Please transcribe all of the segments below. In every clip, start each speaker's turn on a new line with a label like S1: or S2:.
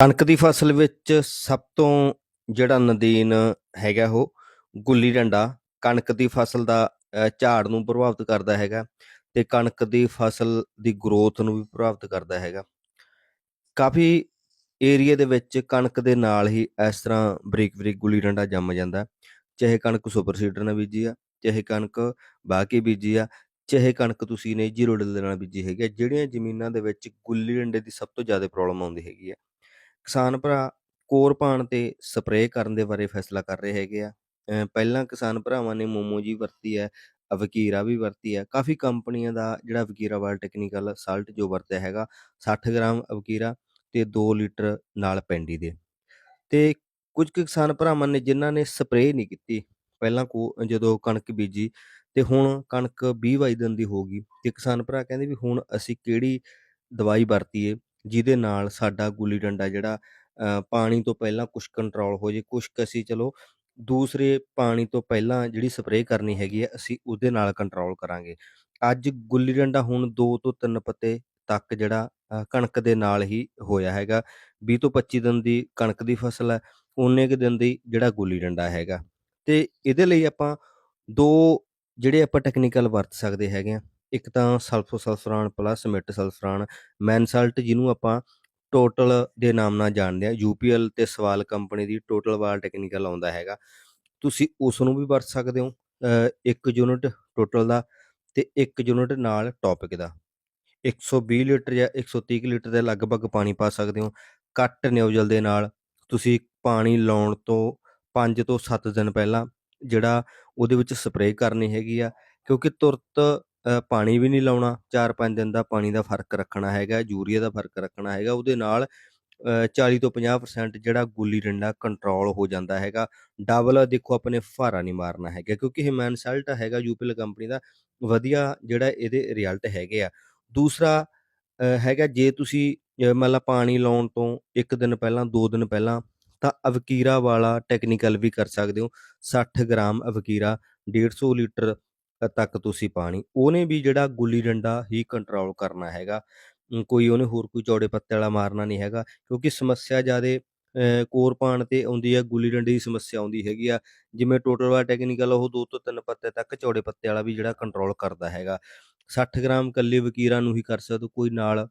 S1: ਕਣਕ ਦੀ ਫਸਲ ਵਿੱਚ ਸਭ ਤੋਂ ਜਿਹੜਾ ਨਦੀਨ ਹੈਗਾ ਉਹ ਗੁੱਲੀ ਡੰਡਾ, ਕਣਕ ਦੀ ਫਸਲ ਦਾ ਝਾੜ ਨੂੰ ਪ੍ਰਭਾਵਿਤ ਕਰਦਾ ਹੈਗਾ ਤੇ ਕਣਕ ਦੀ ਫਸਲ ਦੀ ਗਰੋਥ ਨੂੰ ਵੀ ਪ੍ਰਭਾਵਿਤ ਕਰਦਾ ਹੈਗਾ। ਕਾਫੀ ਏਰੀਏ ਦੇ ਵਿੱਚ ਕਣਕ ਦੇ ਨਾਲ ਹੀ ਇਸ ਤਰ੍ਹਾਂ ਬਰੀਕ ਬਰੀਕ ਗੁੱਲੀ ਡੰਡਾ ਜੰਮ ਜਾਂਦਾ ਚਾਹੇ ਕਣਕ ਸੁਪਰ ਸੀਡਰ ਨਾਲ ਬੀਜੀ ਆ, ਚਾਹੇ ਕਣਕ ਬਾਕੀ ਬੀਜੀ ਆ, ਚਾਹੇ ਕਣਕ ਤੁਸੀਂ ਨੇ ਜੀਰੋ ਡਿਲ ਦੇ ਨਾਲ ਬੀਜੀ ਹੈਗੀ ਆ, ਜਿਹੜੀਆਂ ਜ਼ਮੀਨਾਂ ਦੇ ਵਿੱਚ ਗੁੱਲੀ ਡੰਡੇ ਦੀ ਸਭ ਤੋਂ ਜ਼ਿਆਦਾ ਪ੍ਰੋਬਲਮ ਆਉਂਦੀ ਹੈਗੀ ਆ। ਕਿਸਾਨ ਭਰਾ ਕੋਰ ਪਾਣ ਤੇ ਸਪਰੇਅ ਕਰਨ ਦੇ ਬਾਰੇ ਫੈਸਲਾ ਕਰ ਰਹੇ ਹੈਗੇ ਆ। ਅ, ਪਹਿਲਾਂ ਕਿਸਾਨ ਭਰਾਵਾਂ ਨੇ ਮੋਮੋ ਜੀ ਵਰਤੀ ਹੈ ਵਕੀਰਾ ਵੀ ਵਰਤੀ ਹੈ। ਕਾਫੀ ਕੰਪਨੀਆਂ ਦਾ ਜਿਹੜਾ ਵਕੀਰਾ ਵਾਲ ਟੈਕਨੀਕਲ ਸਾਲਟ ਜੋ ਵਰਤਿਆ ਹੈਗਾ 60 ਗ੍ਰਾਮ ਵਕੀਰਾ ਤੇ 2 ਲੀਟਰ ਨਾਲ ਪੈਂਡੀ ਦੇ। ਤੇ ਕੁਝ ਕੁ ਕਿਸਾਨ ਭਰਾਵਾਂ ਨੇ ਜਿਨ੍ਹਾਂ ਨੇ ਸਪਰੇਅ ਨਹੀਂ ਕੀਤੀ ਪਹਿਲਾਂ ਕੋ ਜਦੋਂ ਕਣਕ ਬੀਜੀ ਤੇ ਹੁਣ ਕਣਕ 20 22 ਦਿਨ ਦੀ ਹੋ ਗਈ ਤੇ ਕਿਸਾਨ ਭਰਾ ਕਹਿੰਦੇ ਵੀ ਹੁਣ ਅਸੀਂ ਕਿਹੜੀ ਦਵਾਈ ਵਰਤੀਏ ਜਿਹਦੇ ਨਾਲ ਸਾਡਾ ਗੁੱਲੀ ਡੰਡਾ ਜਿਹੜਾ ਅ, ਪਾਣੀ ਤੋਂ ਪਹਿਲਾਂ ਕੁਛ ਕੰਟਰੋਲ ਹੋ ਜੇ ਕੁ ਅਸੀਂ ਚਲੋ ਦੂਸਰੇ ਪਾਣੀ ਤੋਂ ਪਹਿਲਾਂ ਜਿਹੜੀ ਸਪਰੇਅ ਕਰਨੀ ਹੈਗੀ ਹੈ ਅਸੀਂ ਉਹਦੇ ਨਾਲ ਕੰਟਰੋਲ ਕਰਾਂਗੇ। ਅੱਜ ਗੁੱਲੀ ਡੰਡਾ ਹੁਣ 2 ਤੋਂ 3 ਪੱਤੇ ਤੱਕ ਜਿਹੜਾ ਅ, ਕਣਕ ਦੇ ਨਾਲ ਹੀ ਹੋਇਆ ਹੈਗਾ। 20 ਤੋਂ 25 ਦਿਨ ਦੀ ਕਣਕ ਦੀ ਫਸਲ ਹੈ ਉਨੇ ਕੁ ਦਿਨ ਦੀ ਜਿਹੜਾ ਗੁੱਲੀ ਡੰਡਾ ਹੈਗਾ। ਤੇ ਇਹਦੇ ਲਈ ਆਪਾਂ ਦੋ ਜਿਹੜੇ ਆਪਾਂ ਟੈਕਨੀਕਲ ਵਰਤ ਸਕਦੇ ਹੈਗੇ ਆ ਇੱਕ ਤਾਂ ਸਲਫੋ ਸਲਫਰਾਨ ਪਲੱਸ ਮਿਟ ਸਲਫਰਾਨ ਮੈਨਸਲਟ ਜਿਹਨੂੰ ਆਪਾਂ ਟੋਟਲ ਦੇ ਨਾਮ ਨਾਲ ਜਾਣਦੇ ਆ ਯੂਪੀਐਲ ਤੇ ਸਵਾਲ ਕੰਪਨੀ ਦੀ ਟੋਟਲ ਵਾਲ ਟੈਕਨੀਕਲ ਆਉਂਦਾ ਹੈਗਾ। ਤੁਸੀਂ ਉਸ ਨੂੰ ਵੀ ਵਰਤ ਸਕਦੇ ਹੋ ਇੱਕ ਯੂਨਿਟ ਟੋਟਲ ਦਾ ਤੇ ਇੱਕ ਯੂਨਿਟ ਨਾਲ ਟੌਪਿਕ ਦਾ। 120 ਲੀਟਰ ਜਾਂ 130 ਕੁ ਲੀਟਰ ਦੇ ਲਗਭਗ ਪਾਣੀ ਪਾ ਸਕਦੇ ਹੋ। ਕੱਟ ਨਿਊਜ਼ਲ ਦੇ ਨਾਲ ਤੁਸੀਂ ਪਾਣੀ ਲਾਉਣ ਤੋਂ 5 ਤੋਂ 7 ਦਿਨ ਪਹਿਲਾਂ ਜਿਹੜਾ ਉਹਦੇ ਵਿੱਚ ਸਪਰੇਅ ਕਰਨੀ ਹੈਗੀ ਆ, ਕਿਉਂਕਿ ਤੁਰਤ ਪਾਣੀ ਵੀ ਨਹੀਂ ਲਾਉਣਾ 4-5 ਦਿਨ ਦਾ ਪਾਣੀ ਦਾ ਫ਼ਰਕ ਰੱਖਣਾ ਹੈਗਾ ਯੂਰੀਆ ਦਾ ਫ਼ਰਕ ਰੱਖਣਾ ਹੈਗਾ ਉਹਦੇ ਨਾਲ ਅ, 40 ਤੋਂ 50% ਜਿਹੜਾ ਗੁੱਲੀ ਡੰਡਾ ਕੰਟਰੋਲ ਹੋ ਜਾਂਦਾ ਹੈਗਾ। ਡਬਲ ਦੇਖੋ ਆਪਣੇ ਫੁਹਾਰਾ ਨਹੀਂ ਮਾਰਨਾ ਹੈਗਾ ਕਿਉਂਕਿ ਇਹ ਮੈਨਸਲਟ ਹੈਗਾ ਯੂਪੀਐਲ ਕੰਪਨੀ ਦਾ ਵਧੀਆ ਜਿਹੜਾ ਇਹਦੇ ਰਿਜ਼ਲਟ ਹੈਗੇ ਆ। ਦੂਸਰਾ ਹੈਗਾ ਜੇ ਤੁਸੀਂ ਮਤਲਬ ਪਾਣੀ ਲਾਉਣ ਤੋਂ ਇੱਕ ਦਿਨ ਪਹਿਲਾਂ ਦੋ ਦਿਨ ਪਹਿਲਾਂ ਤਾਂ ਅਵਕੀਰਾ ਵਾਲਾ ਟੈਕਨੀਕਲ ਵੀ ਕਰ ਸਕਦੇ ਹੋ। 60 ਗ੍ਰਾਮ ਅਵਕੀਰਾ 150 ਲੀਟਰ ਤੱਕ ਤੁਸੀਂ ਪਾਣੀ ਉਹਨੇ ਵੀ ਜਿਹੜਾ ਗੁੱਲੀ ਡੰਡਾ ਹੀ ਕੰਟਰੋਲ ਕਰਨਾ ਹੈਗਾ। ਅਮ, ਕੋਈ ਉਹਨੇ ਹੋਰ ਕੋਈ ਚੌੜੇ ਪੱਤੇ ਵਾਲਾ ਮਾਰਨਾ ਨਹੀਂ ਹੈਗਾ ਕਿਉਂਕਿ ਸਮੱਸਿਆ ਜਿਆਦੇ ਅ, ਕੋਰ ਪਾਣ ਤੇ ਆਉਂਦੀ ਹੈ ਗੁੱਲੀ ਡੰਡੇ ਦੀ ਸਮੱਸਿਆ ਆਉਂਦੀ ਹੈਗੀ ਆ। ਜਿਵੇਂ ਟੋਟਲ ਵਾਲਾ ਟੈਕਨੀਕਲ ਉਹ ਦੋ ਤੋਂ ਤਿੰਨ ਪੱਤੇ ਤੱਕ ਚੌੜੇ ਪੱਤੇ ਵਾਲਾ ਵੀ ਜਿਹੜਾ ਕੰਟਰੋਲ ਕਰਦਾ ਹੈਗਾ। 60 ਗ੍ਰਾਮ ਕੱਲੇ ਵਕੀਰਾਂ ਨੂੰ ਹੀ ਕਰ ਸਕਦੇ ਹੋ ਕੋਈ ਨਾਲ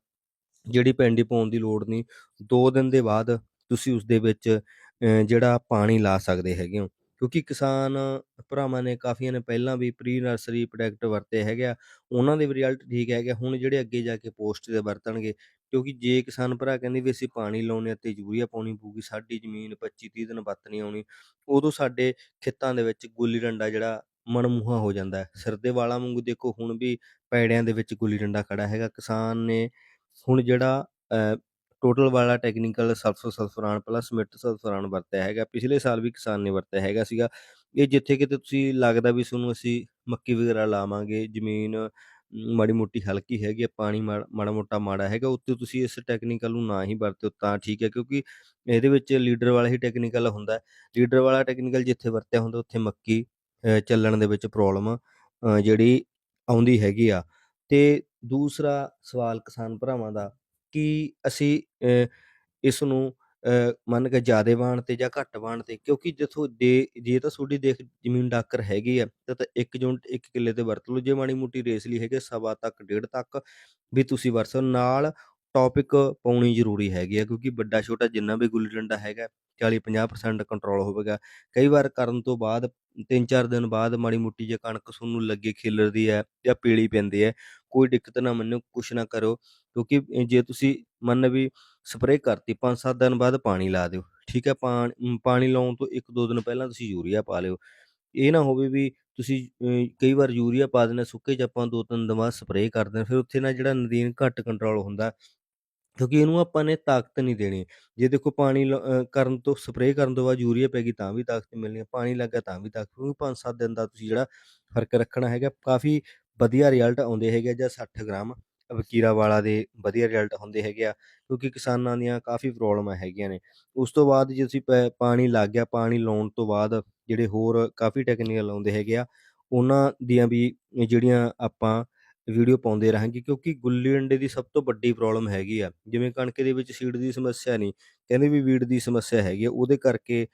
S1: ਜਿਹੜੀ ਪੈਂਡੀ ਪਾਉਣ ਦੀ ਲੋੜ ਨਹੀਂ। 2 ਦਿਨ ਦੇ ਬਾਅਦ ਤੁਸੀਂ ਉਸ ਦੇ ਵਿੱਚ ਅ, ਜਿਹੜਾ ਪਾਣੀ ਲਾ ਸਕਦੇ ਹੈਗੇ ਹੋ। ਕਿਉਂਕਿ ਕਿਸਾਨ ਭਰਾਵਾਂ ਨੇ ਕਾਫੀਆਂ ਨੇ ਪਹਿਲਾਂ ਵੀ ਪ੍ਰੀ ਨਰਸਰੀ ਪ੍ਰੋਡਕਟ ਵਰਤੇ ਹੈਗੇ ਆ, ਉਹਨਾਂ ਦੇ ਰਿਜ਼ਲਟ ਠੀਕ ਹੈਗੇ ਆ। ਹੁਣ ਜਿਹੜੇ ਅੱਗੇ ਜਾ ਕੇ ਪੋਸਟ ਦੇ ਵਰਤਣਗੇ, ਕਿਉਂਕਿ ਜੇ ਕਿਸਾਨ ਭਰਾ ਕਹਿੰਦੇ ਵੀ ਅਸੀਂ ਪਾਣੀ ਲਾਉਣੇ ਆ ਤੇ ਯੂਰੀਆ ਪਾਉਣੀ ਪਊਗੀ, ਸਾਡੀ ਜ਼ਮੀਨ 25 30 ਦਿਨ ਵੱਤ ਨਹੀਂ ਆਉਣੀ, ਉਦੋਂ ਸਾਡੇ ਖੇਤਾਂ ਦੇ ਵਿੱਚ ਗੁੱਲੀ ਡੰਡਾ ਜਿਹੜਾ ਮਨਮੂਹਾ ਹੋ ਜਾਂਦਾ ਹੈ, ਸਿਰ ਦੇ ਵਾਲਾਂ ਵਾਂਗੂ ਦੇਖੋ ਹੁਣ ਵੀ ਪੈੜਿਆਂ ਦੇ ਵਿੱਚ ਗੁੱਲੀ ਡੰਡਾ ਖੜਾ ਹੈਗਾ, ਕਿਸਾਨ ਨੇ ਹੁਣ ਜਿਹੜਾ ਟੋਟਲ ਵਾਲਾ ਟੈਕਨੀਕਲ ਸਲਫਰ ਸਲਫਰਾਨ ਪਲੱਸ ਮਿਟ ਸਲਫਰਾਨ ਵਰਤਿਆ ਹੈਗਾ। ਪਿਛਲੇ ਸਾਲ ਵੀ ਕਿਸਾਨ ਨੇ ਵਰਤਿਆ ਹੈਗਾ ਸੀਗਾ। ਇਹ ਜਿੱਥੇ ਕਿਤੇ ਤੁਸੀਂ ਲੱਗਦਾ ਵੀ ਤੁਹਾਨੂੰ ਅਸੀਂ ਮੱਕੀ ਵਗੈਰਾ ਲਾਵਾਂਗੇ, ਜ਼ਮੀਨ ਮਾੜੀ ਮੋਟੀ ਹਲਕੀ ਹੈਗੀ ਆ, ਪਾਣੀ ਮਾੜਾ ਮਾੜਾ ਮੋਟਾ ਮਾੜਾ ਹੈਗਾ ਉੱਤੇ ਤੁਸੀਂ ਇਸ ਟੈਕਨੀਕਲ ਨੂੰ ਨਾ ਹੀ ਵਰਤਿਓ ਤਾਂ ਠੀਕ ਹੈ, ਕਿਉਂਕਿ ਇਹਦੇ ਵਿੱਚ ਲੀਡਰ ਵਾਲਾ ਹੀ ਟੈਕਨੀਕਲ ਹੁੰਦਾ ਲੀਡਰ ਵਾਲਾ ਟੈਕਨੀਕਲ ਜਿੱਥੇ ਵਰਤਿਆ ਹੁੰਦਾ, ਉੱਥੇ ਮੱਕੀ ਚੱਲਣ ਦੇ ਵਿੱਚ ਪ੍ਰੋਬਲਮ ਜਿਹੜੀ ਆਉਂਦੀ ਹੈਗੀ ਆ। ਤੇ ਦੂਸਰਾ ਸਵਾਲ ਕਿਸਾਨ ਭਰਾਵਾਂ ਦਾ ਕਿ ਅਸੀਂ ਅ, ਇਸ ਨੂੰ ਅ, ਮੰਨ ਕੇ ਜ਼ਿਆਦੇ ਵਾਣ ਤੇ ਜਾਂ ਘੱਟ ਵਾਣ ਤੇ ਕਿਉਂਕਿ ਜਿੱਥੋਂ ਦੇ ਜੇ ਤਾਂ ਤੁਹਾਡੀ ਦੇਖ ਜ਼ਮੀਨ ਡਾਕਰ ਹੈਗੀ ਆ ਤਾਂ ਤਾਂ ਇੱਕ ਯੂਨਿਟ ਇੱਕ ਕਿੱਲੇ ਤੇ ਵਰਤ ਲਓ ਜੇ ਮਾੜੀ ਮੋਟੀ ਰੇਸ ਹੈਗੀ ਹੈਗੇ ਸਵਾ ਤੱਕ ਡੇਢ ਤੱਕ ਵੀ ਤੁਸੀਂ ਵਰਤੋ ਨਾਲ ਟੌਪਿਕ ਪਾਉਣੀ ਜ਼ਰੂਰੀ ਹੈਗੀ ਆ, ਕਿਉਂਕਿ ਵੱਡਾ ਛੋਟਾ ਜਿੰਨਾ ਵੀ ਗੁੱਲੀ ਡੰਡਾ ਹੈਗਾ 40-50% ਕੰਟਰੋਲ ਹੋਵੇਗਾ। ਕਈ ਵਾਰ ਕਰਨ ਤੋਂ ਬਾਅਦ 3-4 ਦਿਨ ਬਾਅਦ ਮਾੜੀ ਮੋਟੀ ਜੇ ਕਣਕ ਤੁਹਾਨੂੰ ਲੱਗੇ, ਖਿਲਰਦੀ ਹੈ ਜਾਂ ਪੀਲੀ ਪੈਂਦੀ ਹੈ, ਕੋਈ ਦਿੱਕਤ ਨਾ ਮੰਨੋ, ਕੁਛ ਨਾ ਕਰੋ। ਕਿਉਂਕਿ ਜੇ ਤੁਸੀਂ ਮੰਨ ਵੀ ਸਪਰੇਅ ਕਰਤੀ 5-7 ਦਿਨ ਬਾਅਦ ਪਾਣੀ ਲਾ ਦਿਓ, ਠੀਕ ਹੈ, ਪਾਣੀ ਲਾਉਣ ਤੋਂ 1-2 ਦਿਨ ਪਹਿਲਾਂ ਤੁਸੀਂ ਯੂਰੀਆ ਪਾ ਲਿਓ। ਇਹ ਨਾ ਹੋਵੇ ਵੀ ਤੁਸੀਂ ਕਈ ਵਾਰ ਯੂਰੀਆ ਪਾ ਦਿੰਦੇ ਸੁੱਕੇ ਚ ਆਪਾਂ 2-3 ਦਿਨ ਬਾਅਦ ਸਪਰੇਅ ਕਰਦੇ ਦਿੰਦੇ ਫਿਰ ਉੱਥੇ ਨਾ ਜਿਹੜਾ ਨਦੀਨ ਘੱਟ ਕੰਟਰੋਲ ਹੁੰਦਾ ਕਿਉਂਕਿ ਇਹਨੂੰ ਆਪਾਂ ਨੇ ਤਾਕਤ ਨਹੀਂ ਦੇਣੀ। ਜੇ ਦੇਖੋ ਪਾਣੀ ਲ- ਅ, ਕਰਨ ਤੋਂ ਸਪਰੇਅ ਕਰਨ ਤੋਂ ਬਾਅਦ ਯੂਰੀਆ ਪੈ ਗਈ ਤਾਂ ਵੀ ਤਾਕਤ ਨਹੀਂ ਮਿਲਣੀ ਪਾਣੀ ਲੱਗਾ ਤਾਂ ਵੀ ਤਾਕਤ ਕਿਉਂਕਿ 5-7 ਦਿਨ ਦਾ ਤੁਸੀਂ ਜਿਹੜਾ ਫ਼ਰਕ ਰੱਖਣਾ ਹੈਗਾ ਕਾਫੀ ਵਧੀਆ ਰਿਜ਼ਲਟ ਆਉਂਦੇ ਹੈਗੇ ਆ ਜਾਂ 60 ਗ੍ਰਾਮ ਵਕੀਰਾ ਵਾਲਾ ਦੇ ਵਧੀਆ ਰਿਜ਼ਲਟ ਹੁੰਦੇ ਹੈਗੇ ਆ ਕਿਉਂਕਿ ਕਿਸਾਨਾਂ ਦੀਆਂ ਕਾਫੀ ਪ੍ਰੋਬਲਮਾਂ ਹੈਗੀਆਂ ਨੇ। ਉਸ ਤੋਂ ਬਾਅਦ ਜੇ ਤੁਸੀਂ ਪੈ- ਪਾਣੀ ਲੱਗ ਗਿਆ ਪਾਣੀ ਲਾਉਣ ਤੋਂ ਬਾਅਦ ਜਿਹੜੇ ਹੋਰ ਕਾਫੀ ਟੈਕਨੀਕਲ ਆਉਂਦੇ ਹੈਗੇ ਆ ਉਹਨਾਂ ਦੀਆਂ ਵੀ ਜਿਹੜੀਆਂ ਆਪਾਂ ਵੀਡੀਓ ਪਾਉਂਦੇ ਰਹਾਂਗੇ ਕਿਉਂਕਿ ਗੁੱਲੀ ਡੰਡੇ ਦੀ ਸਭ ਤੋਂ ਵੱਡੀ ਪ੍ਰੋਬਲਮ ਹੈਗੀ ਆ। ਜਿਵੇਂ ਕਣਕ ਦੇ ਵਿੱਚ ਸੀਡ ਦੀ ਸਮੱਸਿਆ ਨਹੀਂ, ਕਹਿੰਦੇ ਵੀ ਵੀੜ ਦੀ ਸਮੱਸਿਆ ਹੈਗੀ ਆ, ਉਹਦੇ ਕਰਕੇ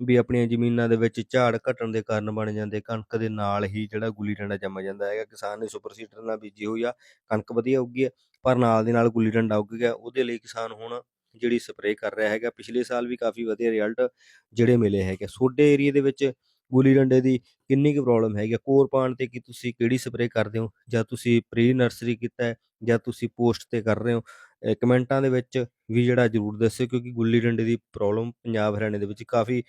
S1: ਵੀ ਆਪਣੀਆਂ ਜ਼ਮੀਨਾਂ ਦੇ ਵਿੱਚ ਝਾੜ ਘਟਣ ਦੇ ਕਾਰਨ ਬਣ ਜਾਂਦੇ ਕਣਕ ਦੇ ਨਾਲ ਹੀ ਜਿਹੜਾ ਗੁੱਲੀ ਡੰਡਾ ਜੰਮ ਜਾਂਦਾ ਹੈਗਾ। ਕਿਸਾਨ ਨੇ ਸੁਪਰ ਸੀਡਰ ਨਾਲ ਬੀਜੀ ਹੋਈ ਆ, ਕਣਕ ਵਧੀਆ ਉੱਗੀ ਹੈ ਪਰ ਨਾਲ ਦੇ ਨਾਲ ਗੁੱਲੀ ਡੰਡਾ ਉੱਗ ਗਿਆ। ਉਹਦੇ ਲਈ ਕਿਸਾਨ ਹੁਣ ਜਿਹੜੀ ਸਪਰੇਅ ਕਰ ਰਿਹਾ ਹੈਗਾ, ਪਿਛਲੇ ਸਾਲ ਵੀ ਕਾਫੀ ਵਧੀਆ ਰਿਜ਼ਲਟ ਜਿਹੜੇ ਮਿਲੇ ਹੈਗੇ ਸੋਡੇ ਏਰੀਏ ਦੇ ਵਿੱਚ ਗੁੱਲੀ ਡੰਡੇ ਦੀ ਕਿੰਨੀ ਕੁ ਪ੍ਰੋਬਲਮ ਹੈਗੀ ਆ? ਕੋਰ ਪਾਣ ਤੇ ਕਿ ਤੁਸੀਂ ਕਿਹੜੀ ਸਪਰੇਅ ਕਰਦੇ ਹੋ? ਜਾਂ ਤੁਸੀਂ ਪ੍ਰੀ ਨਰਸਰੀ ਕੀਤਾ ਹੈ? ਜਾਂ ਤੁਸੀਂ ਪੋਸਟ ਤੇ ਕਰ ਰਹੇ ਹੋ? ਕਮੈਂਟਾਂ ਦੇ ਵਿੱਚ ਵੀ ਜਿਹੜਾ ਜ਼ਰੂਰ ਦੱਸਿਓ, ਕਿਉਂਕਿ ਗੁੱਲੀ ਡੰਡੇ ਦੀ ਪ੍ਰੋਬਲਮ ਪੰਜਾਬ ਹਰਿਆਣੇ ਦੇ ਵਿੱਚ ਕਾਫੀ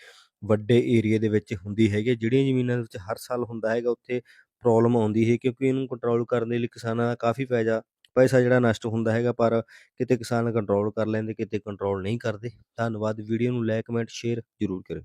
S1: ਵੱਡੇ ਏਰੀਏ ਦੇ ਵਿੱਚ ਹੁੰਦੀ ਹੈਗੀ ਹੈ। ਜਿਹੜੀਆਂ ਜ਼ਮੀਨਾਂ ਦੇ ਵਿੱਚ ਹਰ ਸਾਲ ਹੁੰਦਾ ਹੈਗਾ, ਉੱਥੇ ਪ੍ਰੋਬਲਮ ਆਉਂਦੀ ਹੈ, ਕਿਉਂਕਿ ਇਹਨੂੰ ਕੰਟਰੋਲ ਕਰਨ ਦੇ ਲਈ ਕਿਸਾਨਾਂ ਦਾ ਕਾਫੀ ਪੈਸਾ ਪੈਸਾ ਜਿਹੜਾ ਨਸ਼ਟ ਹੁੰਦਾ ਹੈਗਾ, ਪਰ ਕਿਤੇ ਕਿਸਾਨ ਕੰਟਰੋਲ ਕਰ ਲੈਂਦੇ, ਕਿਤੇ ਕੰਟਰੋਲ ਨਹੀਂ ਕਰਦੇ। ਧੰਨਵਾਦ। ਵੀਡੀਓ ਨੂੰ ਲਾਈਕ ਕਮੈਂਟ ਸ਼ੇਅਰ ਜ਼ਰੂਰ ਕਰਿਓ।